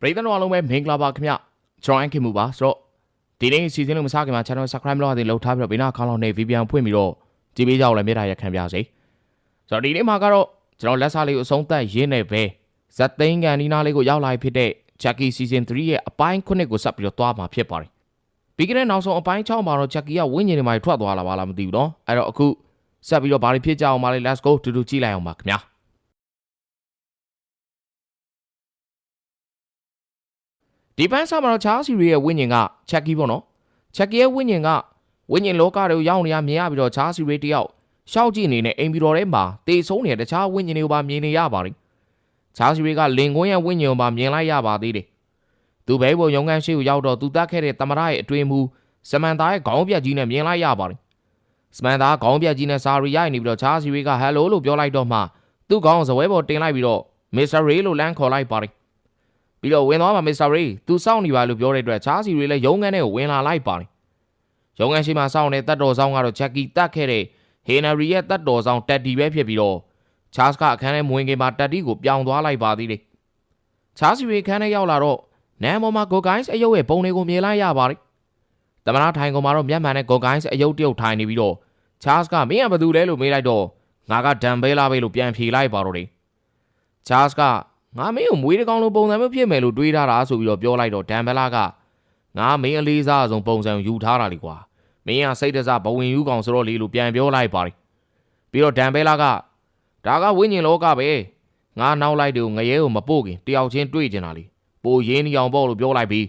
ပရိသတ်တော်အားလုံးပဲမင်္ဂလာပါခင်ဗျကျွန်တော်အန်ခင်မူပါဆိုတော့ဒီနေ့စီစဉ်လို့မစားခင်မှာ channel subscribe လုပ်ရသေးလှုပ်ထားပြီးတော့ဘေးနားခေါင်းလောက်နဲ့ VPN ဖွင့်ပြီးတော့ကြည့်ပေးကြအောင်လည်းမြေတားရခံပြစေဆိုတော့ဒီနေ့မှာကတော့ကျွန်တော်လက်စားလေးကိုအဆုံးသတ်ရင်းနေပဲဇက်သိန်းကန်ဒီနာလေးကိုရောက်လာဖြစ်တဲ့ Jackie Season 3ရဲ့အပိုင်း9ကိုဆက်ပြီးတော့သွားမှာဖြစ်ပါတယ်ပြီးကြတဲ့နောက်ဆုံးအပိုင်း6မှာတော့ Jackie ကဝင်းညင်တွေမှာထွက်သွားလာပါလားမသိဘူးเนาะအဲ့တော့အခုဆက်ပြီးတော့ဘာတွေဖြစ်ကြအောင်ပါလဲ let's go တူတူကြည့်လိုက်အောင်ပါခင်ဗျာ ဒီပန်းစာမှာတော့ချားစီရီရဲ့ဝိညာဉ်ကချက်ကီပေါ့နော်ချက်ကီရဲ့ဝိညာဉ်ကဝိညာဉ်လောကတွေကိုရောက်နေရမြင်ရပြီးတော့ချားစီရီတယောက်ရှောက်ကြည့်အနေနဲ့အိမ်ပြီးတော်ထဲမှာတေဆုံးနေတဲ့တခြားဝိညာဉ်တွေကိုပါမြင်နေရပါတယ်ချားစီရီကလင်ကွန်းရဲ့ဝိညာဉ်ကိုပါမြင်လိုက်ရပါသေးတယ်သူဘဲဘုံရုံခန်းရှိကိုရောက်တော့သူတတ်ခဲ့တဲ့တမရရဲ့အတွင်းမူစမန်သားရဲ့ခေါင်းပြက်ကြီးနဲ့မြင်လိုက်ရပါတယ်စမန်သားခေါင်းပြက်ကြီးနဲ့စာရီရိုက်နေပြီးတော့ချားစီရီကဟယ်လိုလို့ပြောလိုက်တော့မှသူ့ခေါင်းဇပွဲပေါ်တင်လိုက်ပြီးတော့မစ္စတာရေးလို့လမ်းခေါ်လိုက်ပါတယ် ပြီးတော့ဝင်သွားမှာမစ္စတာရေးသူစောင့်နေပါလို့ပြောတဲ့အတွက်ချားစီတွေလည်းရုံးခန်းထဲကိုဝင်လာလိုက်ပါတယ်ရုံးခန်းရှိမှစောင့်နေတဲ့တတ်တော်ဆောင်ကတော့ဂျက်ကီတတ်ခဲ့တဲ့ဟေနရီရဲ့တတ်တော်ဆောင်တက်တီပဲဖြစ်ပြီးတော့ချားစ်ကအခန်းထဲမဝင်ခင်မှာတက်တီကိုပြောင်းသွားလိုက်ပါသေးတယ်ချားစီတွေအခန်းထဲရောက်လာတော့နန်းပေါ်မှာဂိုဂိုင်းစ်အယုတ်ရဲ့ပုံတွေကိုမြင်လိုက်ရပါတယ်တမနာထိုင်ကုန်မှာတော့မျက်မှန်နဲ့ဂိုဂိုင်းစ်အယုတ်တယောက်ထိုင်နေပြီးတော့ချားစ်ကမင်းကဘာလုပ်လဲလို့မေးလိုက်တော့ငါကဒမ်ဘဲလာပဲလို့ပြန်ဖြေလိုက်ပါတော့တယ်ချားစ်က ငါမင်းကိုမွေးတကောင်လိုပုံစံမျိုးဖြစ်မယ်လို့တွေးထားတာဆိုပြီးတော့ပြောလိုက်တော့ဒမ်ဘလာကငါမင်းအလေးစားအဆုံးပုံစံယူထားတာလေကွာမင်းကစိတ်တစားဘဝင်ယူကောင်ဆိုတော့လေလို့ပြန်ပြောလိုက်ပါတယ်ပြီးတော့ဒမ်ဘလာကဒါကဝိညာဉ်လောကပဲငါနောက်လိုက်တယ်ငရဲကိုမပို့ခင်တယောက်ချင်းတွေ့ကျင်တာလေပိုရင်းနေအောင်ပေါ့လို့ပြောလိုက်ပြီး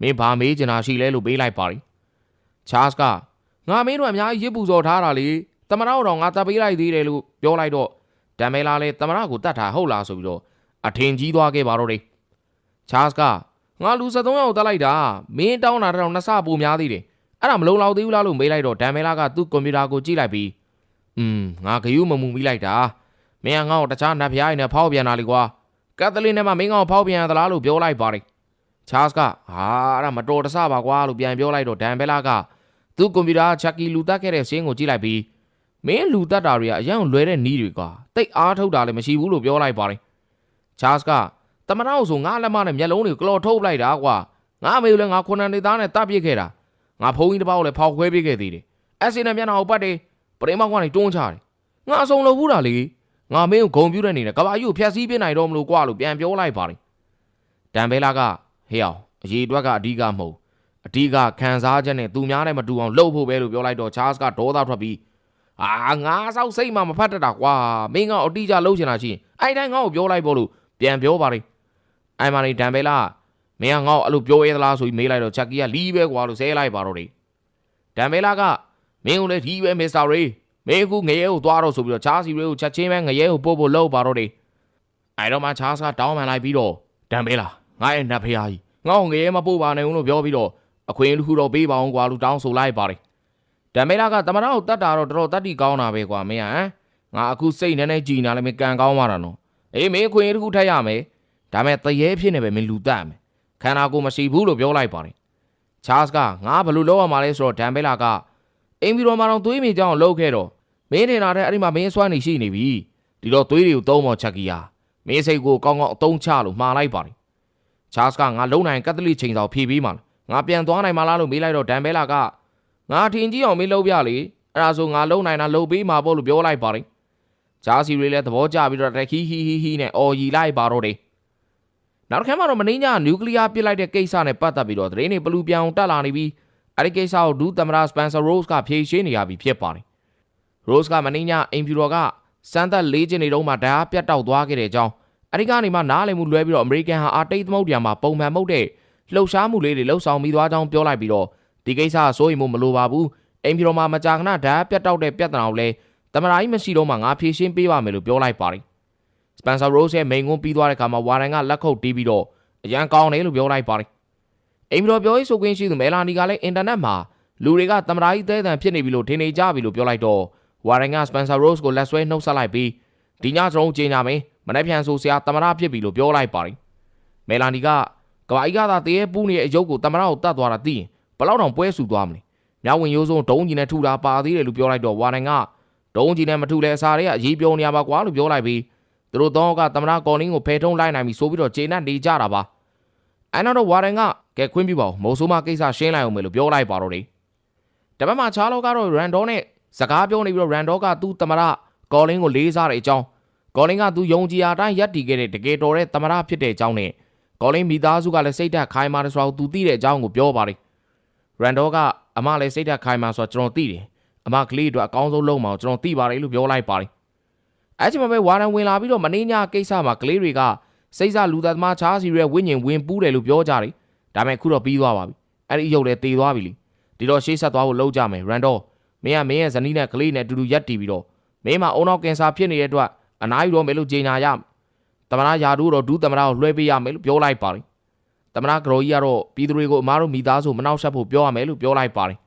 မင်းဘာမေးကျင်တာရှိလဲလို့ပေးလိုက်ပါတယ်ချားစ်ကငါမင်းတို့အများကြီးရစ်ပူစော်ထားတာလေတမရတော့ငါတပ်ပေးလိုက်သေးတယ်လို့ပြောလိုက်တော့ဒမ်ဘလာလည်းတမရကိုတတ်တာဟုတ်လားဆိုပြီးတော့ အထင်ကြီးသွားခဲ့ပါတော့တယ်။ချားစ်ကငါလူ73ယောက်တက်လိုက်တာမင်းတောင်းတာတော့နှစ်ဆပိုများသေးတယ်။အဲ့ဒါမလုံလောက်သေးဘူးလားလို့မေးလိုက်တော့ဒမ်မဲလာကသူ့ကွန်ပျူတာကိုကြည့်လိုက်ပြီးอืมငါဂယုမမူမိလိုက်တာမင်းကငါ့ကိုတခြားနတ်ဖျားရင်နဲ့ဖောက်ပြန်လာလေကွာကက်သလစ်နဲ့မှမင်းကောင်ဖောက်ပြန်ရသလားလို့ပြောလိုက်ပါတယ်။ချားစ်ကဟာအဲ့ဒါမတော်တဆပါကွာလို့ပြန်ပြောလိုက်တော့ဒမ်ဘဲလာကသူ့ကွန်ပျူတာချက်ကီလူတက်ခဲ့တဲ့စင်းကိုကြည့်လိုက်ပြီးမင်းလူတက်တာတွေကအရင်လွဲတဲ့နီးတွေကွာတိတ်အားထုတ်တာလည်းမရှိဘူးလို့ပြောလိုက်ပါတယ် ချားစ်ကတမနာဆိုငါလက်မနဲ့မျက်လုံးတွေကလော်ထုတ်လိုက်တာကွာငါအမေကလည်းငါခုနန်နေသားနဲ့တပ်ပစ်ခဲ့တာငါဖုန်းကြီးတစ်ပေါက်လည်းဖောက်ခွဲပေးခဲ့သေးတယ်အက်ဆင်နဲ့မျက်နှာကိုပတ်တယ်ပရိမောက်ကနေတွန်းချတယ်ငါအစုံလို့ဘူးတာလေငါမင်းကိုဂုံပြူတဲ့နေနဲ့ကဘာယူကိုဖျက်ဆီးပြနိုင်တော့မလို့ကွာလို့ပြန်ပြောလိုက်ပါတယ်တန်ဘဲလာကဟေးအောင်အရေးအတွက်ကအဓိကမဟုတ်အဓိကခံစားချက်နဲ့သူများနဲ့မတူအောင်လှုပ်ဖို့ပဲလို့ပြောလိုက်တော့ချားစ်ကဒေါသထွက်ပြီးအာငါဆောက်စိတ်မှမဖတ်တတ်တာကွာမင်းကအတိအကျလှုပ်ချင်တာရှိရင်အဲ့တိုင်းငါ့ကိုပြောလိုက်ဖို့လို့ ပြန်ပြောပါလိမ့်အိုင်မာနီဒန်ဘဲလာမင်းကငါ့ကိုအဲ့လိုပြောရဲသလားဆိုပြီးမေးလိုက်တော့ချက်ကီကလီးပဲကွာလို့ဆဲလိုက်ပါတော့တယ်ဒန်ဘဲလာကမင်းကိုလည်းဒီပဲမစ္စတာရေးမင်းအခုငရဲကိုသွားတော့ဆိုပြီးတော့ချားစီရေးကိုချက်ချင်းပဲငရဲကိုပို့ဖို့လုပ်ပါတော့တယ်အဲ့တော့မှချားစကတောင်းပန်လိုက်ပြီးတော့ဒန်ဘဲလာငါရဲ့နတ်ဖျားကြီးငါ့ကိုငရဲမပို့ပါနဲ့ဦးလို့ပြောပြီးတော့အခွင့်တစ်ခုတော့ပေးပါအောင်ကွာလို့တောင်းဆိုလိုက်ပါတယ်ဒန်ဘဲလာကတမနာကိုတတ်တာတော့တော်တော်တတ်တိကောင်းတာပဲကွာမင်းကဟမ်ငါအခုစိတ်နဲ့နဲ့ကြည်နာလည်းမကန်ကောင်းပါတာနော် အေးမင်းအခွင့်အရေးတစ်ခုထပ်ရမယ်ဒါမဲ့တရေဖြစ်နေပဲမင်းလူတတ်မယ်ခန္ဓာကိုယ်မရှိဘူးလို့ပြောလိုက်ပါတယ်ချားစ်ကငါဘယ်လိုလုပ်ရမှာလဲဆိုတော့ဒန်ဘဲလာကအင်ဗီရောမှာတော့သွေးမြေကြောင်းလှုပ်ခဲ့တော့မင်းထင်တာတဲ့အဲ့ဒီမှာမင်းစွမ်းနေရှိနေပြီဒီတော့သွေးတွေကိုသုံးမော်ချက်ကြီးဟာမင်းစိတ်ကိုကောင်းကောင်းအသုံးချလို့မှားလိုက်ပါတယ်ချားစ်ကငါလုံနိုင်ကက်သလစ်ချိန်ဆောင်ဖြည့်ပေးမှာငါပြန်သွားနိုင်မှာလားလို့မေးလိုက်တော့ဒန်ဘဲလာကငါထင်ကြီးအောင်မင်းလုပ်ပြလေအဲ့ဒါဆိုငါလုံနိုင်တာလုပ်ပေးမှာပေါ့လို့ပြောလိုက်ပါတယ် ဂျာစီတွေလည်းသဘောကျပြီးတော့တက်ခီဟီဟီဟီနဲ့အော်ရီလိုက်ပါတော့တယ်နောက်တစ်ခါမှတော့မင်းညာနျူကလ িয়ার ပစ်လိုက်တဲ့ကိစ္စနဲ့ပတ်သက်ပြီးတော့သတင်းတွေဘလူးပြောင်တက်လာနေပြီးအဲ့ဒီကိစ္စကိုဒူးသမရာစပန်ဆာရိုးစ်ကဖြေရှင်းနေရပြီဖြစ်ပါတယ်ရိုးစ်ကမင်းညာအင်ဖြူတော်ကစမ်းသက်လေးချင်နေတော့မှဓာတ်ပြတ်တောက်သွားခဲ့တဲ့အကြောင်းအဲ့ဒီကနေမှနားလည်မှုလွဲပြီးတော့အမေရိကန်ဟာအာတိတ်သမုတ်ပြန်မှာပုံမှန်မဟုတ်တဲ့လှုပ်ရှားမှုလေးတွေလှုပ်ဆောင်ပြီးသွားကြောင်းပြောလိုက်ပြီးတော့ဒီကိစ္စစိုးရိမ်မှုမလိုပါဘူးအင်ဖြူတော်မှာမကြာခဏဓာတ်ပြတ်တောက်တဲ့ပြဿနာကိုလည်း တမရာကြီးမရှိတော့မှငါဖြေရှင်းပေးပါမယ်လို့ပြောလိုက်ပါတယ်။စပန်ဆာရိုးစ်ရဲ့မိန်ကွန်းပြီးသွားတဲ့အခါမှာဝါရန်ကလက်ခုပ်တီးပြီးတော့အရန်ကောင်းတယ်လို့ပြောလိုက်ပါတယ်။အိမ်တော်ပြောရေးဆိုခွင့်ရှိသူမဲလာနီကလည်းအင်တာနက်မှာလူတွေကတမရာကြီးသဲတန်ဖြစ်နေပြီလို့ထင်နေကြပြီလို့ပြောလိုက်တော့ဝါရန်ကစပန်ဆာရိုးစ်ကိုလက်ဆွဲနှုတ်ဆက်လိုက်ပြီးဒီညကျွန်တော်ကြေညာမယ်မနေ့ပြန်ဆိုဆရာတမရာဖြစ်ပြီလို့ပြောလိုက်ပါတယ်။မဲလာနီကကဘာကြီးကသာတရေပူးနေတဲ့အယုတ်ကိုတမရာကိုတတ်သွားတာသိရင်ဘလောက်တောင်ပွဲဆူသွားမလဲ။မြောက်ဝင်ရိုးစုံဒုံးကြီးနဲ့ထူတာပါသေးတယ်လို့ပြောလိုက်တော့ဝါရန်က ဒုံးကြီးနဲ့မထူလဲအစာတွေကအရေးပြောနေရပါကွာလို့ပြောလိုက်ပြီးသူတို့တော့ကသမနာကော်နင်းကိုဖယ်ထုံးလိုက်နိုင်ပြီဆိုပြီးတော့ဂျေနတ်နေကြတာပါအဲနောက်တော့ဝါရန်ကကဲခွင့်ပြုပါဦးမိုးဆိုးမကိစ္စရှင်းလိုက်အောင်မယ်လို့ပြောလိုက်ပါတော့တယ်တပတ်မှာချားလောကတော့ရန်ဒေါနဲ့စကားပြောနေပြီးတော့ရန်ဒေါကသူ့သမရကော်လင်းကိုလေးစားတဲ့အကြောင်းကော်လင်းကသူယုံကြည်အားတိုင်းရက်တည်ခဲ့တဲ့တကယ်တော်တဲ့သမရဖြစ်တဲ့အကြောင်းနဲ့ကော်လင်းမိသားစုကလည်းစိတ်ဓာတ်ခိုင်မာတယ်ဆိုတော့သူသိတဲ့အကြောင်းကိုပြောပါတယ်ရန်ဒေါကအမလည်းစိတ်ဓာတ်ခိုင်မာဆိုတော့ကျွန်တော်သိတယ် အမကလေးတို့အကောင်းဆုံးလုပ်မှာကျွန်တော်သိပါတယ်လို့ပြောလိုက်ပါတယ်အဲ့ချိန်မှာပဲဝါရန်ဝင်လာပြီးတော့မင်းညာကိစ္စမှာကလေးတွေကစိတ်ဆလူသားသမားချားစီရဲ့ဝိညာဉ်ဝင်ပူးတယ်လို့ပြောကြတယ်ဒါပေမဲ့အခုတော့ပြီးသွားပါပြီအဲ့ဒီအယုတ်လည်းတည်သွားပြီလीဒီတော့ရှေ့ဆက်သွားဖို့လုပ်ကြမယ်ရန်ဒေါမင်းကမင်းရဲ့ဇနီးနဲ့ကလေးနဲ့အတူတူရက်တီပြီးတော့မင်းမအုံနောက်ကင်ဆာဖြစ်နေတဲ့အတွက်အနားယူတော့မယ်လို့ကြေညာရမယ်တမနာယာတို့တော့ဒူးတမနာကိုလွှဲပေးရမယ်လို့ပြောလိုက်ပါတယ်တမနာဂရိုကြီးကတော့ပြည်သူတွေကိုအမားတို့မိသားစုမနှောက်ယှက်ဖို့ပြောရမယ်လို့ပြောလိုက်ပါတယ်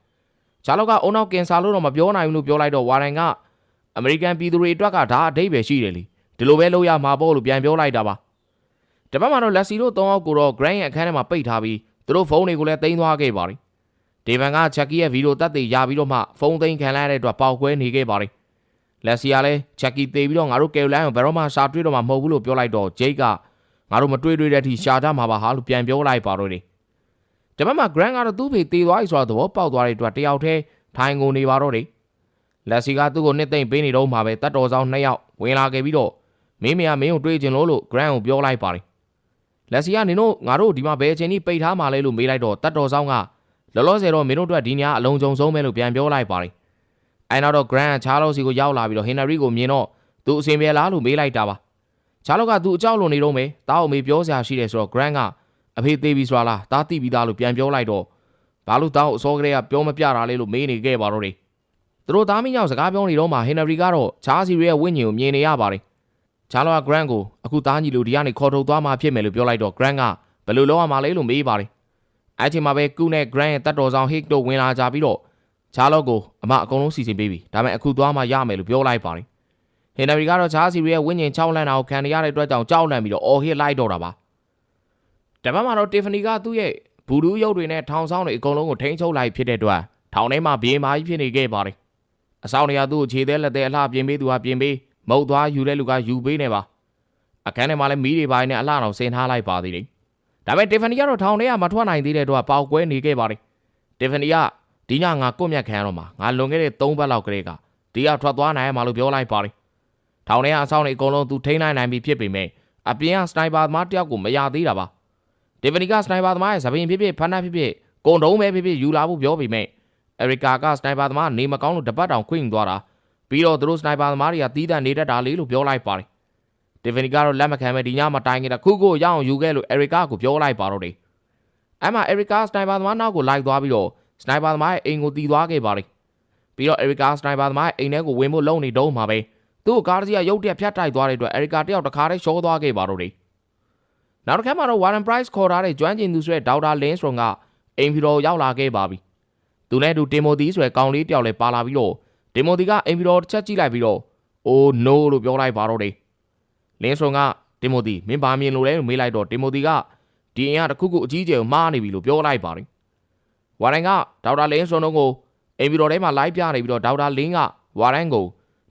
ချာလောကအုံနောက်ကင်ဆာလို့တော့မပြောနိုင်ဘူးလို့ပြောလိုက်တော့ဝါရန်ကအမေရိကန်ပြည်သူတွေအတွက်ကဒါအတိတ်ပဲရှိတယ်လीဒီလိုပဲလုပ်ရမှာပေါ့လို့ပြန်ပြောလိုက်တာပါတပတ်မှာတော့လက်စီတို့၃ယောက်ကိုတော့ Grand ရဲ့အခန်းထဲမှာပိတ်ထားပြီးသူတို့ဖုန်းတွေကိုလည်းတင်သွားခဲ့ပါတယ်ဒေဗန်ကချက်ကီရဲ့ဗီဒီယိုတက်တွေရပြီးတော့မှဖုန်းသိမ်းခံလိုက်ရတဲ့အတွက်ပေါက်ကွဲနေခဲ့ပါတယ်လက်စီကလည်းချက်ကီတေးပြီးတော့ငါတို့ကယ်လိုင်းကိုဘယ်တော့မှရှာတွေ့တော့မှမဟုတ်ဘူးလို့ပြောလိုက်တော့ဂျိတ်ကငါတို့မတွေ့တွေ့တဲ့အထိရှာကြမှာပါဟာလို့ပြန်ပြောလိုက်ပါတော့တယ် တပတ်မှာ Grand ကတော့သူ့ဖေတေးသွားပြီဆိုတော့သဘောပေါက်သွားတဲ့အတွက်တယောက်တည်းထိုင်ကုန်နေပါတော့တယ်လက်စီကသူ့ကိုနှစ်သိမ့်ပေးနေတော့မှပဲတတ်တော်ဆောင်နှစ်ယောက်ဝင်လာခဲ့ပြီးတော့မင်းမယားမင်းကိုတွေ့ချင်လို့လို့ Grand ကိုပြောလိုက်ပါတယ်လက်စီကနင်တို့ငါတို့ဒီမှာဘယ်အချိန်ကြီးပိတ်ထားမှလဲလို့မေးလိုက်တော့တတ်တော်ဆောင်ကလောလောဆယ်တော့မင်းတို့အတွက်ဒီညအလုံးစုံဆုံးပဲလို့ပြန်ပြောလိုက်ပါတယ်အဲနောက်တော့ Grand ချားလောစီကိုရောက်လာပြီးတော့ Henry ကိုမြင်တော့သူအစင်ပြေလားလို့မေးလိုက်တာပါချားလောကသူအကြောက်လွန်နေတော့မယ်တားအောင်မေးပြောစရာရှိတယ်ဆိုတော့ Grand က အဖေသေးပြီဆိုတာလားတားတိပြီးသားလို့ပြန်ပြောလိုက်တော့ဘာလို့တောင်းအစောကလေးကပြောမပြတာလဲလို့မေးနေခဲ့ပါတော့တယ်သူတို့သားမင်းကြောင့်စကားပြောနေတော့မှ Henry ကတော့ချားစီရဲ့ဝိညာဉ်ကိုမြင်နေရပါတယ်ချားလောက Grand ကိုအခုသားညီလိုဒီကနေခေါ်ထုတ်သွားမှဖြစ်မယ်လို့ပြောလိုက်တော့ Grand ကဘယ်လိုလုပ်ရမှာလဲလို့မေးပါတယ်အဲ့ချိန်မှာပဲကုနဲ့ Grand ရဲ့တတ်တော်ဆောင် Hit တို့ဝင်လာကြပြီးတော့ချားလော့ကိုအမအကုန်လုံးစီစဉ်ပေးပြီဒါပေမဲ့အခုသွားမှရမယ်လို့ပြောလိုက်ပါတယ်ဟင်နရီကတော့ချားစီရဲ့ဝင်းကျင်6လန့်တာကိုခံရတဲ့အတွက်ကြောင့်ကြောက်လန့်ပြီးတော့အော်ဟစ်လိုက်တော့တာပါ တပတ်မှာတော့တီဖနီကသူ့ရဲ့ဘူဒူးရုပ်တွေနဲ့ထောင်ဆောင်တွေအကုန်လုံးကိုထိန်းချုပ်လိုက်ဖြစ်တဲ့အတွက်ထောင်ထဲမှာဘေးမာကြီးဖြစ်နေခဲ့ပါတယ်အဆောင်တွေကသူ့ကိုခြေသေးလက်သေးအလှပြင်ပေးသူကပြင်ပေးမုတ်သွားယူတဲ့လူကယူပေးနေပါအခန်းထဲမှာလည်းမီးတွေပိုင်းနဲ့အလှတော်ဆင်ထားလိုက်ပါသေးတယ်ဒါပေမဲ့တီဖနီကတော့ထောင်ထဲကမထွက်နိုင်သေးတဲ့အတွက်ပေါက်ကွဲနေခဲ့ပါတယ်တီဖနီကဒီညငါကွတ်မြတ်ခံရတော့မှာငါလွန်ခဲ့တဲ့3ပတ်လောက်ကလေးကဒီကထွက်သွားနိုင်ရမှာလို့ပြောလိုက်ပါတယ်ထောင်ထဲကအဆောင်တွေအကုန်လုံးသူထိန်းနိုင်နိုင်ပြီဖြစ်ပေမဲ့အပြင်ကစနိုက်ပါသမားတယောက်ကိုမရသေးတာပါ တီဖနီကစနိုက်ပါသမားရဲ့သပင်ဖြစ်ဖြစ်ဖန်တာဖြစ်ဖြစ်ကုံတုံးပဲဖြစ်ဖြစ်ယူလာဖို့ပြောပေမဲ့အရီကာကစနိုက်ပါသမားနေမကောင်းလို့တပတ်တောင်ခွင့်သွားတာပြီးတော့သူတို့စနိုက်ပါသမားတွေကတီးတန့်နေတတ်တာလေလို့ပြောလိုက်ပါတယ်တီဖနီကတော့လက်မခံပဲဒီညမတိုင်ခင်တခုခုရအောင်ယူခဲ့လို့အရီကာကိုပြောလိုက်ပါတော့တယ်အဲ့မှာအရီကာစနိုက်ပါသမားနောက်ကိုလိုက်သွားပြီးတော့စနိုက်ပါသမားရဲ့အိမ်ကိုတီးသွားခဲ့ပါတယ်ပြီးတော့အရီကာစနိုက်ပါသမားရဲ့အိမ်ထဲကိုဝင်ဖို့လုံနေတော့မှာပဲသူ့ကားတစ်စီးကရုတ်တရက်ဖြတ်တိုက်သွားတဲ့အတွက်အရီကာတယောက်တခါတည်းရှောသွားခဲ့ပါတော့တယ် နောက်တစ်ခါမှာတော့ Warren Price ခေါ်ထားတဲ့ကျွမ်းကျင်သူဆိုတဲ့ဒေါက်တာလင်းစရွန်ကအိမ်ဖြူတော်ရောက်လာခဲ့ပါပြီသူနဲ့တူတင်မိုသီဆိုတဲ့ကောင်လေးတယောက်လည်းပါလာပြီးတော့တင်မိုသီကအိမ်ဖြူတော်တစ်ချက်ကြည့်လိုက်ပြီးတော့ "Oh no" လို့ပြောလိုက်ပါတော့တယ်လင်းစရွန်ကတင်မိုသီမင်းဘာမြင်လို့လဲလို့မေးလိုက်တော့တင်မိုသီကဒီအိမ်ကတခုခုအကြီးကျယ်ကိုမှားနေပြီလို့ပြောလိုက်ပါတယ်ဝါရန်ကဒေါက်တာလင်းစွန်တို့ကိုအိမ်ပြည်တော်ထဲမှာလိုက်ပြနေပြီးတော့ဒေါက်တာလင်းကဝါရန်ကို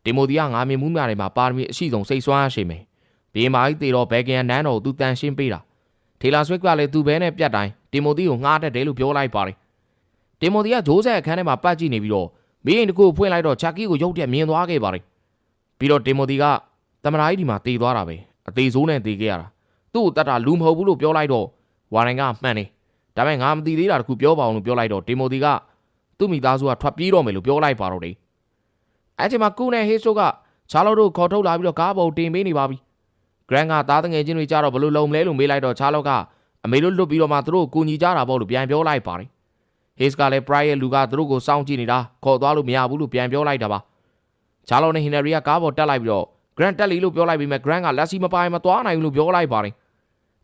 ဒီမိုဒီကငါမြင်မှုများတွေမှာပါရမီအရှိဆုံးစိတ်ဆွမ်းရှိမယ်။ ဘေးမာကြီးတေတော့ဘယ်ကန်နန်းတော်သူတန်ရှင်းပေးတာ။ထေလာဆွစ်ကလည်းသူဘဲနဲ့ပြတ်တိုင်းဒီမိုဒီကိုငှားတတ်တယ်လို့ပြောလိုက်ပါတယ်။ဒီမိုဒီကဂျိုးဆက်အခန်းထဲမှာပတ်ကြည့်နေပြီးတော့မင်းရင်တကူဖွင့်လိုက်တော့ချာကီကိုရုတ်တရက်မြင်သွားခဲ့ပါတယ်။ပြီးတော့ဒီမိုဒီကတမနာကြီးဒီမှာတေသွားတာပဲ။အသေးစိုးနဲ့တေခဲ့ရတာ။သူ့ကိုတတ်တာလူမဟုတ်ဘူးလို့ပြောလိုက်တော့ဝါရန်ကမှန်တယ်ဒါပေမဲ့ငါမသိသေးတာတခုပြောပါအောင်လို့ပြောလိုက်တော့ဒေမိုဒီကသူ့မိသားစုကထွက်ပြေးတော့မယ်လို့ပြောလိုက်ပါတော့တယ်အဲ့ချိန်မှာကုနဲ့ဟေးဆိုကချားလော့တို့ခေါ်ထုတ်လာပြီးတော့ကားပေါ်တင်ပေးနေပါပြီ ဂရန်ကသားတငယ်ချင်းတွေကြတော့ဘလို့လုံမလဲလို့မေးလိုက်တော့ချားလော့ကအမေတို့လွတ်ပြီးတော့မှသူတို့ကိုကူညီကြတာပေါ့လို့ပြန်ပြောလိုက်ပါတယ်ဟေးစ်ကလည်း pride ရဲ့လူကသူတို့ကိုစောင့်ကြည့်နေတာခေါ်သွားလို့မရဘူးလို့ပြန်ပြောလိုက်တာပါချားလော့နဲ့ဟင်နရီကကားပေါ်တက်လိုက်ပြီးတော့ Grant တက်လီလို့ပြောလိုက်ပြီးမှ Grant ကလက်စီမပိုင်မသွားနိုင်ဘူးလို့ပြောလိုက်ပါတယ်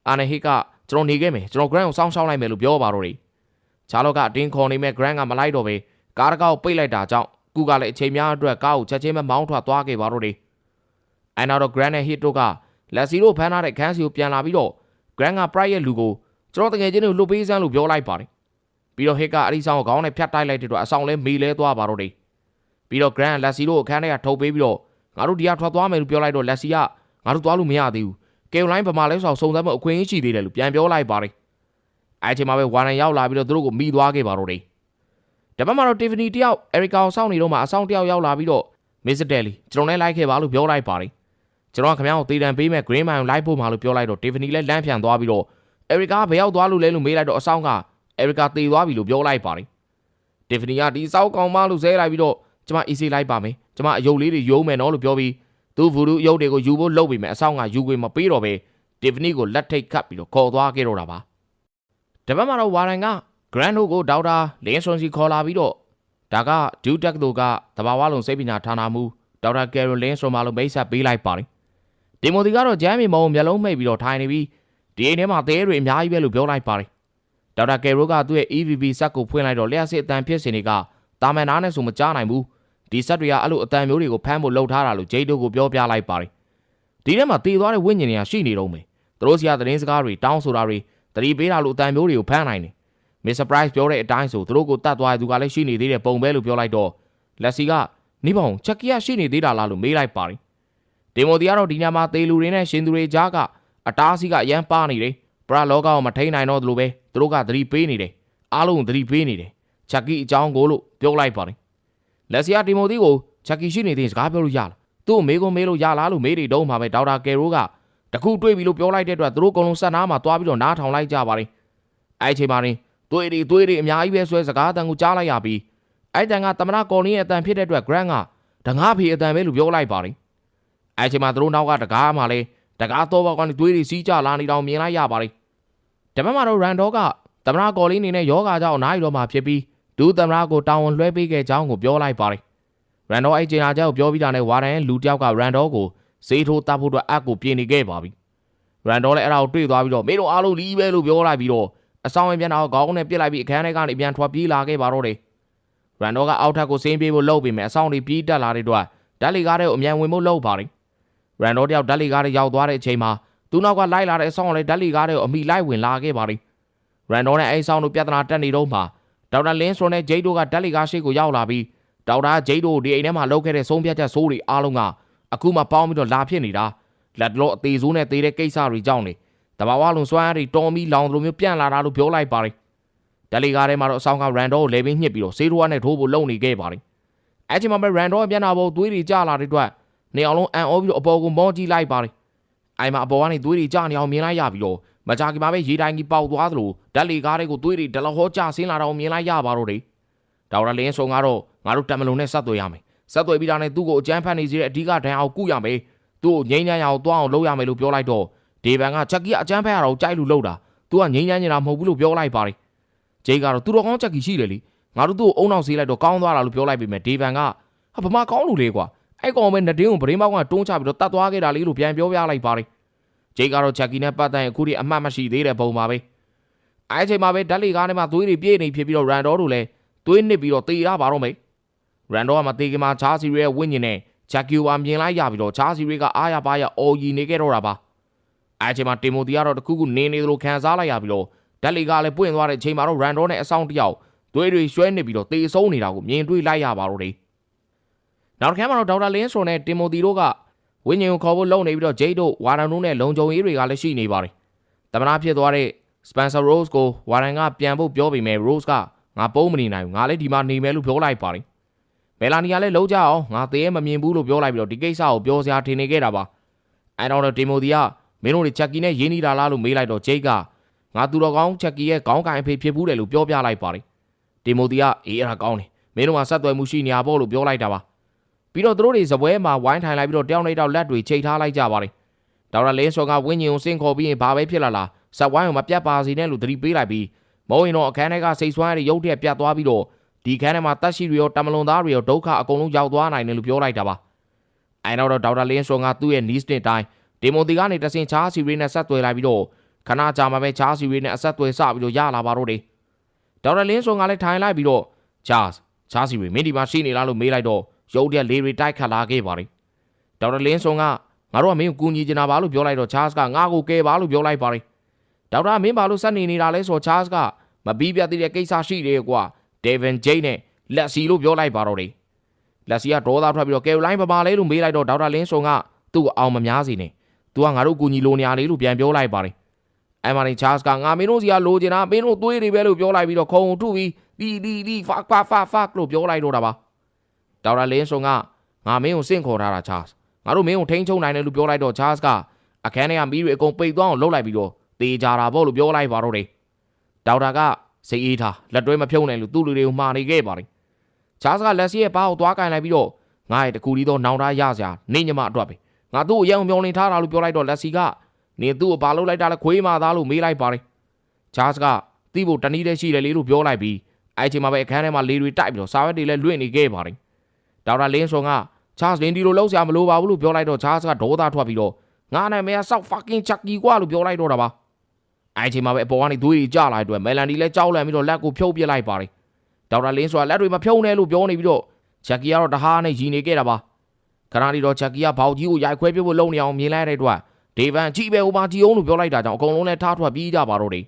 အာနေဟစ်ကကျွန်တော်နေခဲ့မယ်ကျွန်တော် Grant ကိုစောင့်ရှောက်လိုက်မယ်လို့ပြောပါတော့တယ်ချားလော့ကအတင်းခေါ်နေမဲ့ Grant ကမလိုက်တော့ပဲကားတကောက်ပိတ်လိုက်တာကြောင့်ကူကလည်းအချိန်များအတွက်ကားကိုချက်ချင်းပဲမောင်းထွက်သွားခဲ့ပါတော့တယ်အဲနောက်တော့ Grant နဲ့ Hit တို့က လက်စီတို့ဖမ်းထားတဲ့ခန်းစီကိုပြန်လာပြီးတော့ Grant က Pride ရဲ့လူကိုကျွန်တော်တကယ်ချင်းကိုလွတ်ပေးစမ်းလို့ပြောလိုက်ပါတယ်ပြီးတော့ Hit ကအဲ့ဒီဆောင်ကိုခေါင်းနဲ့ဖြတ်တိုက်လိုက်တဲ့အတွက်အဆောင်လဲမေးလဲသွားပါတော့တယ်ပြီးတော့ Grant လက်စီတို့အခန်းထဲကထုတ်ပေးပြီးတော့ငါတို့ဒီကထွက်သွားမယ်လို့ပြောလိုက်တော့လက်စီကငါတို့သွားလို့မရသေးဘူးကယ်လိုင်းဗမာလဲဆိုအောင်စုံစမ်းမှုအခွင့်အရေးရှိသေးတယ်လို့ပြန်ပြောလိုက်ပါတယ်အဲအချိန်မှာပဲဝါရန်ရောက်လာပြီးတော့သူတို့ကိုမိသွားခဲ့ပါတော့တယ်တပတ်မှာတော့တီဖနီတယောက်အရီကာကိုစောင့်နေတော့မှအဆောင်တယောက်ရောက်လာပြီးတော့မစ္စတယ်လီကျွန်တော်လည်းလိုက်ခဲ့ပါလို့ပြောလိုက်ပါတယ် ကျွန်တော်ကခင်ဗျားကိုတေးတံပေးမဲ့ green man ကိုလိုက်ဖို့မှာလို့ပြောလိုက်တော့တီဖနီလည်းလမ်းပြန်သွားပြီးတော့အရီကာကဘယ်ရောက်သွားလို့လဲလို့မေးလိုက်တော့အဆောင်ကအရီကာတေသွားပြီလို့ပြောလိုက်ပါတယ်တီဖနီကဒီစောက်ကောင်မလို့ဇဲလိုက်ပြီးတော့ကျွန်မ easy လိုက်ပါမယ်ကျွန်မအယုတ်လေးတွေယုံမယ်နော်လို့ပြောပြီးသူဗူဒူအယုတ်တွေကိုယူဖို့လုပ်ပြီးမယ်အဆောင်ကယူခွေမပေးတော့ပဲတီဖနီကိုလက်ထိတ်ခတ်ပြီးတော့ခေါ်သွားခဲ့တော့တာပါတပတ်မှာတော့ဝါရန်က Grand တို့ကိုဒေါက်တာလင်းဆွန်စီခေါ်လာပြီးတော့ဒါကဒူးတက်တို့ကတဘာဝလုံးစိတ်ပညာဌာနမှူးဒေါက်တာကယ်ရိုလင်းဆွန်မာလို့မိတ်ဆက်ပေးလိုက်ပါတယ် ဒီမိုဒီကတော့ဂျမ်းမီမောင်မျက်လုံးမိတ်ပြီးတော့ထိုင်နေပြီးဒီအိမ်ထဲမှာသဲတွေအများကြီးပဲလို့ပြောလိုက်ပါတယ်ဒေါက်တာကယ်ရိုကသူ့ရဲ့ EVP စက်ကိုဖွင့်လိုက်တော့လျှက်စစ်အတန်ဖြစ်စင်တွေကတာမန်နာနဲ့ဆိုမကြားနိုင်ဘူးဒီစက်တွေကအဲ့လိုအတန်မျိုးတွေကိုဖမ်းဖို့လှုပ်ထားတာလို့ဂျိတ်တို့ကိုပြောပြလိုက်ပါတယ်ဒီထဲမှာတည်သွားတဲ့ဝိညာဉ်တွေကရှိနေတော့မယ်သူတို့စီကသတင်းစကားတွေတောင်းဆိုတာတွေတတိပေးတာလို့အတန်မျိုးတွေကိုဖမ်းနိုင်တယ်မစ္စပရိုက်ပြောတဲ့အတိုင်းဆိုသူတို့ကိုတတ်သွားတဲ့သူကလည်းရှိနေသေးတယ်ပုံပဲလို့ပြောလိုက်တော့လက်စီကနေပေါင်ချက်ကီယာရှိနေသေးတာလားလို့မေးလိုက်ပါတယ် ဒီမိုဒီကတော့ဒီညမှာသေလူတွေနဲ့ရှင်သူတွေကြားကအတားစီကအရန်ပါနေတယ်ပရလောကကိုမထိန်နိုင်တော့သလိုပဲသူတို့ကသတိပေးနေတယ်အားလုံးသတိပေးနေတယ်ချက်ကီအကြောင်းကိုလို့ပြောလိုက်ပါတယ်လက်စီကဒီမိုဒီကိုချက်ကီရှိနေတဲ့စကားပြောလို့ရလားသူ့ကိုမေးခွန်းမေးလို့ရလားလို့မေးနေတော့မှပဲဒေါက်တာကယ်ရိုကတခုတွေးပြီးလို့ပြောလိုက်တဲ့အတွက်သူတို့အကုန်လုံးဆက်နားမှာသွားပြီးတော့နားထောင်လိုက်ကြပါတယ်အဲ့အချိန်မှာနေသွေးတွေသွေးတွေအများကြီးပဲဆွဲစကားအတန်ကိုကြားလိုက်ရပြီးအဲ့တန်ကသမနာကော်လင်းရဲ့အတန်ဖြစ်တဲ့အတွက် Grant ကတငါးဖေအတန်ပဲလို့ပြောလိုက်ပါတယ် အဲ့ချိန်မှာသူတို့နောက်ကတကားမှလည်းတကားတော့ဘောက်ကနေသွေးတွေစီးကြလာနေတော့မြင်လိုက်ရပါတယ်တပတ်မှာတော့ Randall ကသမနာကော်လင်းနေနဲ့ယောဂါကြောင့်အနားယူတော့မှဖြစ်ပြီးဒူးသမနာကိုတောင်းဝန်လွှဲပေးခဲ့ကြောင်းကိုပြောလိုက်ပါတယ် Randall အဲ့ချိန်အားကြောင့်ပြောပြီးတာနဲ့ဝါရန်ရဲ့လူတယောက်က Randall ကိုဈေးထိုးတပ်ဖို့အတွက်အက်ကိုပြင်နေခဲ့ပါပြီ Randall လည်းအဲ့ဒါကိုတွေ့သွားပြီးတော့မင်းတို့အားလုံးလီးပဲလို့ပြောလိုက်ပြီးတော့အဆောင်ဝင်ပြန်တော့ခေါင်းနဲ့ပြစ်လိုက်ပြီးအခန်းထဲကနေပြန်ထွက်ပြေးလာခဲ့ပါတော့တယ်။ရန်ဒေါကအောက်ထပ်ကိုဆင်းပြေးဖို့လှုပ်ပြီးမယ်အဆောင်တွေပြေးတက်လာတဲ့အတွက်ဓာတ်လီကားတွေကိုအမြန်ဝင်ဖို့လှုပ်ပါတယ်။ ရန်ဒေါတယောက်ဓာတ်လီကားတွေရောက်သွားတဲ့အချိန်မှာသူနောက်ကလိုက်လာတဲ့အဆောင်လည်းဓာတ်လီကားတွေကိုအမိလိုက်ဝင်လာခဲ့ပါတယ်။ရန်ဒေါနဲ့အဲ့ဆောင်တို့ပြဿနာတက်နေတော့မှဒေါက်တာလင်းဆွန်နဲ့ဂျိတ်တို့ကဓာတ်လီကားရှိကိုရောက်လာပြီးဒေါက်တာဂျိတ်တို့ဒီအိမ်ထဲမှာလုပ်ခဲ့တဲ့ဆုံးဖြတ်ချက်ဆိုးတွေအားလုံးကအခုမှပေါင်းပြီးတော့လာဖြစ်နေတာလက်လောအသေးဆိုးနဲ့သေးတဲ့ကိစ္စတွေကြောင့်နေတဘာဝလုံးစွမ်းအားတွေတော်မီလောင်လိုမျိုးပြန့်လာတာလို့ပြောလိုက်ပါတယ်ဒလီကားထဲမှာတော့အဆောင်ကရန်ဒေါကိုလေပင်းညှစ်ပြီးတော့စေးထိုးနဲ့ထိုးဖို့လုပ်နေခဲ့ပါတယ်အဲ့ချိန်မှာပဲရန်ဒေါရဲ့မျက်နှာပေါ်သွေးတွေကျလာတဲ့အတွက် နေအောင်လုံးအန်အောပြီးတော့အပေါ်ကိုမောကြည့်လိုက်ပါတယ်အိမ်မှာအပေါ်ကနေသွေးတွေကျနေအောင်မြင်လိုက်ရပြီးတော့မကြခင်မှာပဲရေတိုင်းကြီးပေါက်သွားသလိုဓာတ်လီကားတွေကိုသွေးတွေဒလဟောကျဆင်းလာတော့မြင်လိုက်ရပါတော့တယ်ဒေါက်တာလင်းဆုံကတော့ငါတို့တမလုံနဲ့ဆက်သွယ်ရမယ်ဆက်သွယ်ပြီးတာနဲ့သူ့ကိုအကြမ်းဖက်နေစေတဲ့အဓိကဒဏ်အောင်ကုရမယ်သူ့ကိုငိမ့်ညမ်းရအောင်တွားအောင်လုပ်ရမယ်လို့ပြောလိုက်တော့ဒေဗန်ကချက်ကီအကြမ်းဖက်ရတော့ကြိုက်လို့လုပ်တာသူကငိမ့်ညမ်းနေတာမဟုတ်ဘူးလို့ပြောလိုက်ပါတယ်ဂျေးကတော့သူတော်ကောင်းချက်ကီရှိတယ်လीငါတို့သူ့ကိုအုံနောက်ဆေးလိုက်တော့ကောင်းသွားတာလို့ပြောလိုက်ပေမဲ့ဒေဗန်ကဟာဗမာကောင်းလို့လေကွာ အဲ့ကောင်ပဲနဒင်းကိုဗရင်းပေါက်ကတွန်းချပြီးတော့တတ်သွားခဲ့တာလေးလို့ပြန်ပြောပြလိုက်ပါတယ်ဂျေးကတော့ချက်ကီနဲ့ပတ်သက်ရင်အခုထိအမှတ်မရှိသေးတဲ့ပုံပါပဲအဲ့ချိန်မှာပဲဓာတ်လီကားထဲမှာသွေးတွေပြည့်နေဖြစ်ပြီးတော့ရန်ဒေါတို့လည်းသွေးနစ်ပြီးတော့တေရပါတော့မယ်ရန်ဒေါကမတေကမှာချားစီရဲ့ဝိညာဉ်နဲ့ဂျက်ကီဝါမြင်လိုက်ရပြီးတော့ချားစီကအားရပါရအော်ကြီးနေခဲ့တော့တာပါအဲအချိန်မှာတင်မိုတီကတော့တခုခုနေနေသလိုခံစားလိုက်ရပြီးတော့ဓာတ်လီကလည်းပွင့်သွားတဲ့အချိန်မှာတော့ရန်ဒေါနဲ့အဆောင်တယောက်သွေးတွေရွှဲနေပြီးတော့တေဆုံးနေတာကိုမြင်တွေ့လိုက်ရပါတော့တယ် နောက်တစ်ခါမှာတော့ဒေါက်တာလင်းဆိုနဲ့တင်မိုတီတို့ကဝိညာဉ်ကိုခေါ်ဖို့လုပ်နေပြီးတော့ဂျိတ်တို့ဝါရန်တို့နဲ့လုံခြုံရေးတွေကလည်းရှိနေပါတယ်တမနာဖြစ်သွားတဲ့ Spencer Rose ကိုဝါရန်ကပြန်ဖို့ပြောပေမဲ့ Rose ကငါပုံးမနေနိုင်ဘူးငါလည်းဒီမှာနေမယ်လို့ပြောလိုက်ပါတယ်ဘယ်လာနီကလည်းလုံးကြအောင်ငါသေးရဲ့မမြင်ဘူးလို့ပြောလိုက်ပြီးတော့ဒီကိစ္စကိုပြောစရာထင်နေခဲ့တာပါအဲတော့ဒီမိုတီကမင်းတို့တွေချက်ကီနဲ့ရင်းနေတာလားလို့မေးလိုက်တော့ဂျိတ်ကငါသူတော်ကောင်းချက်ကီရဲ့ခေါင်းကိုင်အဖေဖြစ်ဘူးတယ်လို့ပြောပြလိုက်ပါတယ်ဒီမိုတီကအေးအဲ့ဒါကောင်းတယ်မင်းတို့ကဆက်သွယ်မှုရှိနေရပေါ့လို့ပြောလိုက်တာပါ ပြီးတော့သူတို့တွေဇပွဲမှာဝိုင်းထိုင်လိုက်ပြီးတော့တယောက်နဲ့တယောက်လက်တွေချိတ်ထားလိုက်ကြပါတယ်ဒေါက်တာလင်းစောကဝင်းညင်ကိုစင့်ခေါ်ပြီးရင်ဘာပဲဖြစ်လာလားဇက်ဝိုင်းကိုမပြတ်ပါစေနဲ့လို့သတိပေးလိုက်ပြီးမဟုတ်ရင်တော့အခန်းထဲကစိတ်ဆွမ်းရတဲ့ရုပ်တရက်ပြတ်သွားပြီးတော့ဒီခန်းထဲမှာတက်ရှိတွေရောတမလွန်သားတွေရောဒုက္ခအကုန်လုံးရောက်သွားနိုင်တယ်လို့ပြောလိုက်တာပါအဲနောက်တော့ဒေါက်တာလင်းစောကသူ့ရဲ့ needs နဲ့တိုင်းဒီမိုတီကနေတဆင်ချားစီရီနဲ့ဆက်သွယ်လိုက်ပြီးတော့ခဏကြာမှပဲချားစီရီနဲ့အဆက်သွယ်စပြီးတော့ရလာပါတော့တယ်ဒေါက်တာလင်းစောကလည်းထိုင်လိုက်ပြီးတော့ချားချားစီရီမင်းဒီမှာရှိနေလားလို့မေးလိုက်တော့ ရုပ်တရက်လေးတွေတိုက်ခတ်လာခဲ့ပါတယ်ဒေါက်တာလင်းစောကငါတို့ကမင်းကိုကူညီချင်တာပါလို့ပြောလိုက်တော့ချားစ်ကငါ့ကိုကဲပါလို့ပြောလိုက်ပါတယ်ဒေါက်တာမင်းဘာလို့ဆက်နေနေတာလဲဆိုတော့ချားစ်ကမပြီးပြတ်သေးတဲ့ကိစ္စရှိတယ်ကွာဒေဗင်ဂျိတ်နဲ့လက်စီလို့ပြောလိုက်ပါတော့တယ်လက်စီကဒေါသထွက်ပြီးတော့ကယ်ရိုလိုင်းပမာလဲလို့မေးလိုက်တော့ဒေါက်တာလင်းဆုံကသူ့ကိုအောင်မများစီနဲ့။ "तू ကငါတို့ကူညီလိုနေရလေ လို့ပြန်ပြောလိုက်ပါတယ်အိုင်မာနီချားစ်ကငါမင်းတို့စီကလိုချင်တာမင်းတို့သွေးတွေပဲလို့ပြောလိုက်ပြီးတော့ခုံထုပြီးဒီဒီဒီဖာဖာဖာဖာလို့ပြောလိုက်တော့တာပါ ဒေါက်တာလင်းဆွန်ကငါမင်းကိုစင့်ခေါ်ထားတာချားစ်ငါတို့မင်းကိုထိန်းချုပ်နိုင်တယ်လို့ပြောလိုက်တော့ချားစ်ကအခန်းထဲကမီးတွေအကုန်ပိတ်သွားအောင်လှုပ်လိုက်ပြီးတော့တေးကြတာပေါ့လို့ပြောလိုက်ပါတော့တယ်ဒေါက်တာကစိတ်အေးထားလက်တွဲမဖြုံနိုင်လို့သူ့လူတွေကိုမှားနေခဲ့ပါတယ်ချားစ်ကလက်စီရဲ့ဘားကိုသွားကင်လိုက်ပြီးတော့ငါရဲ့တကူဒီတော့နောင်တရစရာနေညမအတွက်ပဲငါသူ့ကိုရအောင်ပြောင်းလင်းထားတာလို့ပြောလိုက်တော့လက်စီကနေသူ့ကိုဘာလုပ်လိုက်တာလဲခွေးမာသားလို့မေးလိုက်ပါတယ်ချားစ်ကတီးဖို့တနည်းတည်းရှိတယ်လေလို့ပြောလိုက်ပြီးအဲ့ချိန်မှာပဲအခန်းထဲမှာလေတွေတိုက်ပြီးတော့စာရွက်တွေလည်းလွင့်နေခဲ့ပါတယ် ဒေါက်တာလင်းဆွန်ကချားစ်လင်းဒီလိုလောက်စရာမလိုပါဘူးလို့ပြောလိုက်တော့ချားစ်ကဒေါသထွက်ပြီးတော့ငါနာမည်ကဆောက် fucking chucky ကွာလို့ပြောလိုက်တော့တာပါအဲ့ချိန်မှာပဲအပေါ်ကနေသွေးတွေကျလာတဲ့အတွက်မယ်လန်ဒီလည်းကြောက်လန့်ပြီးတော့လက်ကိုဖြုတ်ပစ်လိုက်ပါတယ်ဒေါက်တာလင်းဆွန်ကလက်တွေမဖြုံနဲ့လို့ပြောနေပြီးတော့ချက်ကီကတော့တဟားနဲ့ရီနေခဲ့တာပါခဏတီတော့ချက်ကီကဘောက်ကြီးကိုရိုက်ခွဲပြဖို့လုံနေအောင်မြင်လိုက်တဲ့အတွက်ဒေဗန်ကြည့်ပဲဟိုမှာကြည့်အောင်လို့ပြောလိုက်တာကြောင့်အကုန်လုံးလည်းထားထွက်ပြီးကြပါတော့တယ်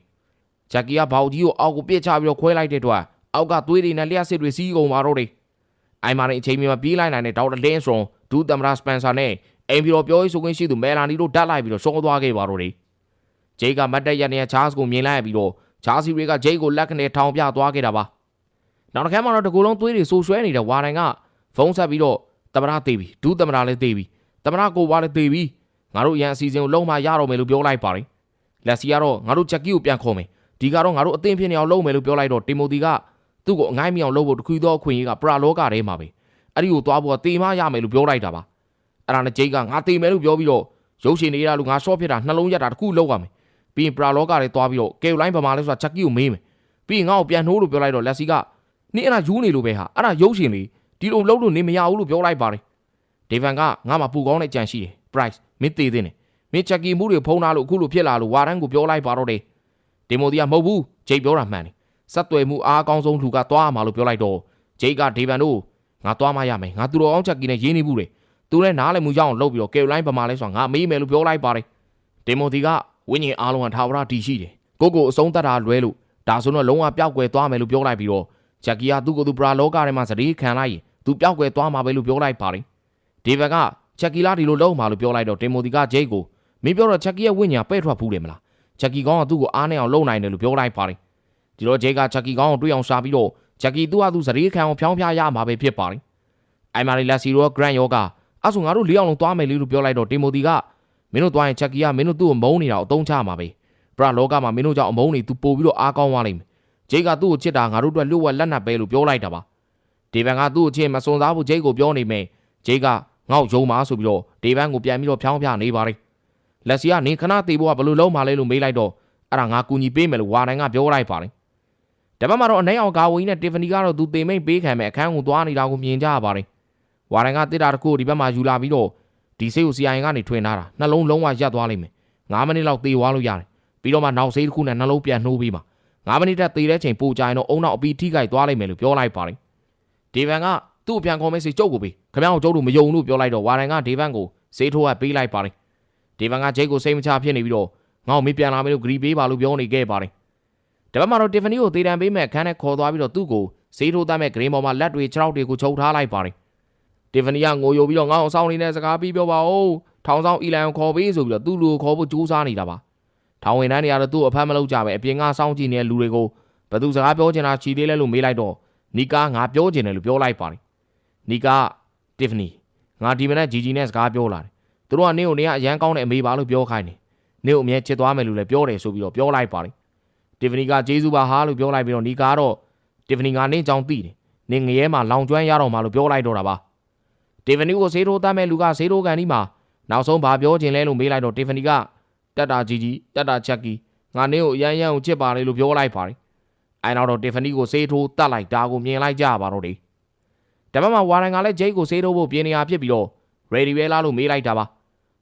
ချက်ကီကဘောက်ကြီးကိုအောက်ကိုပစ်ချပြီးတော့ခွဲလိုက်တဲ့အတွက်အောက်ကသွေးတွေနဲ့လျှက်စစ်တွေစီးကုန်ပါတော့တယ် အိုင်မာနဲ့အချိန်မီမှာပြေးလိုက်နိုင်တဲ့ဒေါက်တာလင်းဆွန်ဒူးသမရာစပန်ဆာနဲ့အိမ်ပြီးတော့ပြောရေးဆိုခွင့်ရှိသူမဲလာနီတို့ဓာတ်လိုက်ပြီးတော့ရှော့သွားခဲ့ပါတော့တယ်ဂျေကမတ်တက်ရတဲ့ချားစ်ကိုမြင်လိုက်ပြီးတော့ချားစီတွေကဂျေကိုလက်ကနေထောင်ပြသွားခဲ့တာပါနောက်တစ်ခါမှတော့တကူလုံးသွေးတွေဆူဆွဲနေတဲ့ဝါတိုင်ကဖုန်းဆက်ပြီးတော့သမရသေးပြီဒူးသမရလည်းသေးပြီသမရကိုဝါလည်းသေးပြီငါတို့အရန်အစီအစဉ်ကိုလုံးမရတော့မယ်လို့ပြောလိုက်ပါတယ်လက်စီကတော့ငါတို့ချက်ကီကိုပြန်ခေါ်မယ်ဒီကတော့ငါတို့အသင်းဖြစ်နေအောင်လုပ်မယ်လို့ပြောလိုက်တော့တီမိုသီက သူ့ကိုအငိုင်းမြောင်လုပ်ဖို့တခုသောအခွင့်အရေးကပရာလောကထဲမှာပဲအဲ့ဒီကိုသွားဖို့ကတေမရမယ်လို့ပြောလိုက်တာပါအဲ့ဒါနဲ့ဂျိတ်ကငါတေမယ်လို့ပြောပြီးတော့ရုပ်ရှင်နေရလို့ငါရှော့ဖြစ်တာနှလုံးရက်တာတခုလောက်ရမယ်ပြီးရင်ပရာလောကထဲသွားပြီးတော့ကယ်လိုင်းဗမာလဲဆိုတာချက်ကီကိုမေးမယ်ပြီးရင်ငါ့ကိုပြန်နှိုးလို့ပြောလိုက်တော့လက်စီကနင်းအဲ့ဒါယူနေလို့ပဲဟာအဲ့ဒါရုပ်ရှင်လေဒီလိုလုပ်လို့နေမရဘူးလို့ပြောလိုက်ပါတယ်ဒေဗန်ကငါမှပူကောင်းတဲ့ကြံရှိတယ် price မင်းသေးသေးတယ်မင်းချက်ကီမှုတွေဖုံးထားလို့အခုလိုဖြစ်လာလို့ဝါရန်ကိုပြောလိုက်ပါတော့တယ်ဒီမိုဒီကမဟုတ်ဘူးဂျိတ်ပြောတာမှန်တယ် ဆက်သွယ်မှုအားအကောင်းဆုံးလူကသွားမှာလို့ပြောလိုက်တော့ဂျိတ်ကဒေဗန်တို့ငါသွားမှရမယ်ငါသူတော်အောင်ချက်ကီနဲ့ရင်းနေဘူးလေသူလည်းနားလည်းမူရအောင်လုပ်ပြီးတော့ကယ်လိုင်းဗမာလဲဆိုတာငါမေးမယ်လို့ပြောလိုက်ပါတယ်ဒီမိုဒီကဝင်းရင်အားလုံးကထာဝရတီရှိတယ်ကိုကိုအဆုံးသတ်တာလွဲလို့ဒါဆိုတော့လုံးဝပျောက်ကွယ်သွားမယ်လို့ပြောလိုက်ပြီးတော့ဂျက်ကီကသူ့ကိုယ်သူပရာလောကထဲမှာစတိခံလိုက်ရင်သူပျောက်ကွယ်သွားမှာပဲလို့ပြောလိုက်ပါတယ်ဒေဗန်ကချက်ကီလာဒီလိုလုံးမှာလို့ပြောလိုက်တော့တင်မိုဒီကဂျိတ်ကိုမင်းပြောတော့ချက်ကီရဲ့ဝိညာဉ်ပဲ့ထွက်ဖူးတယ်မလားချက်ကီကောင်းကသူ့ကိုအားနဲ့အောင်လုံနိုင်တယ်လို့ပြောလိုက်ပါတယ် ဒီတော့ဂျိတ်ကချက်ကီကောင်းကိုတွေးအောင်ရှာပြီးတော့ချက်ကီသူ့ဟာသူစတိခံအောင်ဖြောင်းပြရမှာပဲဖြစ်ပါတယ်အိုင်မာရီလက်စီရောဂရန်ယောကအဲ့ဆိုငါတို့လေးအောင်လုံးသွားမယ်လေလို့ပြောလိုက်တော့တင်မိုဒီကမင်းတို့သွားရင်ချက်ကီကမင်းတို့သူ့ကိုမုန်းနေတာကိုအသုံးချမှာပဲပရလောကမှာမင်းတို့ကြောင့်အမုန်းနေသူပို့ပြီးတော့အားကောင်းသွားလိမ့်မယ်ဂျိတ်ကသူ့ကိုချစ်တာငါတို့အတွက်လွတ်ဝက်လက်နက်ပဲလို့ပြောလိုက်တာပါဒေဗန်ကသူ့ကိုချစ်မစွန်စားဘူးဂျိတ်ကိုပြောနေမယ်ဂျိတ်ကငေါ့ယုံပါဆိုပြီးတော့ဒေဗန်ကိုပြန်ပြီးတော့ဖြောင်းပြနေပါတယ်လက်စီကနေခဏသေးဖို့ကဘယ်လိုလုပ်မှလဲလို့မေးလိုက်တော့အဲ့ဒါငါကူညီပေးမယ်လို့ဝါတိုင်းကပြောလိုက်ပါတယ် တပတ်မှာတော့အနိုင်အောင်ကာဝင်းနဲ့တီဖနီကတော့သူတေမိတ်ပေးခံမဲ့အခန်းကိုသွားနေတာကိုမြင်ကြရပါတယ်ဝါတိုင်းကတစ်တာတစ်ခုဒီဘက်မှာယူလာပြီးတော့ဒီဆေးကို CI ကနေထွင်ထားတာနှလုံးလုံးဝရပ်သွားလိမ့်မယ်9မိနစ်လောက်သေသွားလို့ရတယ်ပြီးတော့မှနောက်ဆေးတစ်ခုနဲ့နှလုံးပြန်နှိုးပြီးမှ9မိနစ်တက်သေတဲ့ချိန်ပိုကြရင်တော့အုံနောက်အပီထိခိုက်သွားလိမ့်မယ်လို့ပြောလိုက်ပါတယ်ဒေဗန်ကသူ့ပြန်ခေါ်မေးစီကျုပ်ကိုပေးခမ ्या ကိုကျုပ်တို့မယုံလို့ပြောလိုက်တော့ဝါရန်ကဒေဗန်ကိုစေးထိုးကပေးလိုက်ပါတယ်ဒေဗန်ကဂျိတ်ကိုစိတ်မချဖြစ်နေပြီးတော့ငါ့ကိုမေးပြန်လာမယ်လို့ဂရီပေးပါလို့ပြောနေခဲ့ပါတယ် တပတ်မှာတော့တီဖနီကိုတေတံပေးမဲ့ခန်းနဲ့ခေါ်သွားပြီးတော့သူ့ကိုစေးထိုးတတ်မဲ့ဂရင်းပေါ်မှာလက်တွေခြေထောက်တွေကိုချုပ်ထားလိုက်ပါတယ်တီဖနီကငိုယိုပြီးတော့ငါ့အောင်ဆောင်နေတဲ့စကားပြီးပြောပါဦးထောင်ဆောင်အီလန်ကိုခေါ်ပေးဆိုပြီးတော့သူ့လူကိုခေါ်ဖို့ကြိုးစားနေတာပါထောင်ဝင်တန်းတွေကတော့သူ့အဖမ်းမလုပ်ကြပဲအပြင်ကစောင့်ကြည့်နေတဲ့လူတွေကိုဘယ်သူစကားပြောချင်တာချီသေးလဲလို့မေးလိုက်တော့နီကာငါပြောချင်တယ်လို့ပြောလိုက်ပါတယ်နီကာတစ်ဖနီငါဒီမနက်ဂျီဂျီနဲ့စကားပြောလာတယ်သူတို့ကနင်းကိုနေကအရန်ကောင်းတဲ့အမေပါလို့ပြောခိုင်းတယ်နင်းကိုအမြဲချစ်သွားမယ်လို့လည်းပြောတယ်ဆိုပြီးတော့ပြောလိုက်ပါတယ် တစ်ဖနီကဂျေဇူးပါဟာလို့ပြောလိုက်ပြီးတော့နီကာကတော့တစ်ဖနီကနင်းကြောင်သိတယ်နင်းငရဲမှာလောင်ကျွမ်းရတော့မှလို့ပြောလိုက်တော့တာပါတစ်ဖနီကိုဆေးထိုးတတ်မဲ့လူကဆေးထိုးကန်ဒီမှာနောက်ဆုံးဘာပြောချင်လဲလို့မေးလိုက်တော့တစ်ဖနီကတက်တာဂျီဂျီတက်တာချက်ကီငါနင်းကိုအရန်ရန်ကိုချစ်ပါလေလို့ပြောလိုက်ပါတယ်အဲနောက်တော့တီဖနီကိုဆေးထိုးတတ်လိုက်ဒါကိုမြင်လိုက်ကြပါတော့တယ်တပတ်မှာဝါရန်ကလည်းဂျိတ်ကိုဆေးထိုးဖို့ပြင်နေရဖြစ်ပြီးတော့ ready ပဲလားလို့မေးလိုက်တာပါ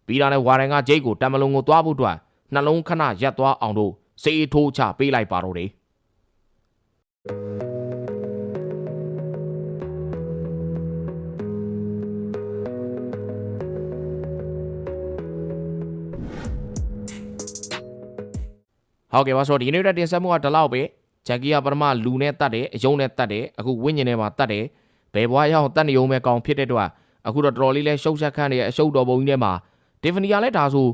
ပြီးတာနဲ့ဝါရန်ကဂျိတ်ကိုတမလုံးကိုသွားဖို့အတွက်နှလုံးခဏရက်သွားအောင်တို့ ဆေးထိုးချပေးလိုက်ပါတော့တယ်ဟုတ်ကဲ့ပါဆိုတော့ဒီနေ့ရက်တင်ဆက်မှုကဒီလောက်ပဲဂျက်ကီကပထမလူနဲ့တတ်တယ်အယုံနဲ့တတ်တယ်အခုဝိညာဉ်ထဲမှာတတ်တယ်ဘယ်ဘွားရောက်တတ်နေုံပဲကောင်းဖြစ်တဲ့တော့အခုတော့တော်တော်လေးလဲရှုပ်ချက်ခန့်နေတဲ့အရှုပ်တော်ပုံကြီးထဲမှာတီဖနီကလည်းဒါဆို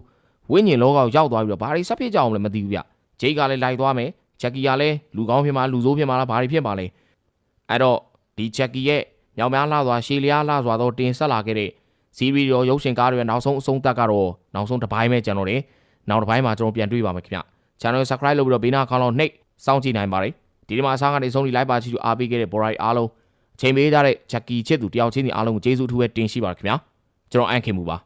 ဝိညာဉ်လောကကိုရောက်သွားပြီးတော့ဘာတွေဆက်ဖြစ်ကြအောင်လဲမသိဘူးဗျ ဂျိတ်ကလည်းလိုက်သွားမယ်ချက်ကီကလည်းလူကောင်းဖြစ်မှာလူဆိုးဖြစ်မှာလားဘာတွေဖြစ်မှာလဲအဲ့တော့ဒီချက်ကီရဲ့မြောင်များလှစွာရှေလျားလှစွာတော့တင်ဆက်လာခဲ့တဲ့စီရီရောရုပ်ရှင်ကားတွေရဲ့နောက်ဆုံးအဆုံးသတ်ကတော့နောက်ဆုံးတစ်ပိုင်းပဲကျွန်တော်တယ်နောက်တစ်ပိုင်းမှာကျွန်တော်ပြန်တွေ့ပါမယ်ခင်ဗျ channel subscribe လုပ်ပြီးတော့ဘေးနားခေါင်းလောက်နှိပ်စောင့်ကြည့်နိုင်ပါတယ်ဒီဒီမှာအစားကနေဆုံးဒီ live ပါချီတူအားပေးခဲ့တဲ့ borai အားလုံးအချိန်ပေးကြတဲ့ Jackie ချစ်သူတယောက်ချင်းစီအားလုံးကိုကျေးဇူးအထူးပဲတင်ရှိပါရခင်ဗျာကျွန်တော်အန်ခင်မူပါ